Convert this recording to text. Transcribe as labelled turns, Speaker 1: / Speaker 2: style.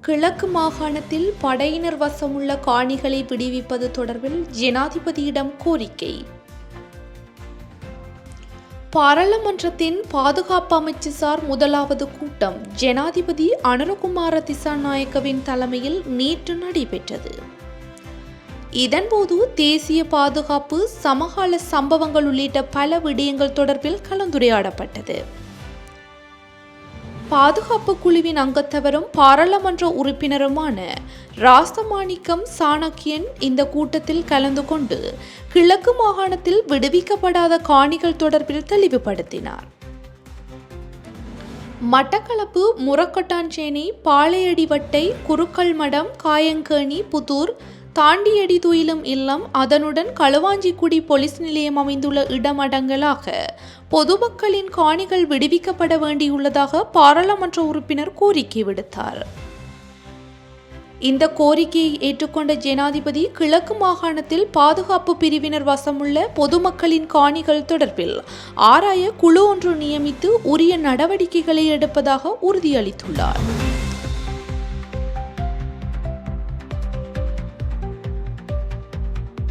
Speaker 1: கிழக்கு மாகாணத்தில் படையினர் வசமுள்ள காணிகளை விடுவிப்பது தொடர்பில் ஜனாதிபதியிடம் கோரிக்கை. பாராளுமன்றத்தின் பாதுகாப்பு அமைச்சுசார் முதலாவது கூட்டம் ஜனாதிபதி அனுரகுமார திசாநாயக்கவின் தலைமையில் நேற்று நடைபெற்றது. இதன்போது தேசிய பாதுகாப்பு சமகால சம்பவங்கள் உள்ளிட்ட பல விடயங்கள் தொடர்பில் கலந்துரையாடப்பட்டது. பாதுகாப்பு குழுவின் அங்கத்தவரும் பாராளுமன்ற உறுப்பினருமான ராசமாணிக்கம் சாணக்கியன் இந்த கூட்டத்தில் கலந்து கொண்டு கிழக்கு மாகாணத்தில் விடுவிக்கப்படாத காணிகள் தொடர்பில் தெளிவுபடுத்தினார். மட்டக்களப்பு முரக்கொட்டாஞ்சேனை பாளையடிவட்டை குருக்கள் மடம் காயங்கேணி புதூர் தாண்டியடி துயிலும் இல்லம் அதனுடன் களுவாஞ்சிக்குடி போலீஸ் நிலையம் அமைந்துள்ள இடமடங்களாக பொதுமக்களின் காணிகள் விடுவிக்கப்பட வேண்டியுள்ளதாக பாராளுமன்ற உறுப்பினர் கோரிக்கை விடுத்தார். இந்த கோரிக்கையை ஏற்றுக்கொண்ட ஜனாதிபதி கிழக்கு மாகாணத்தில் பாதுகாப்பு பிரிவினர் வசமுள்ள பொதுமக்களின் காணிகள் தொடர்பில் ஆராய குழு ஒன்று நியமித்து உரிய நடவடிக்கைகளை எடுப்பதாக உறுதியளித்துள்ளார்.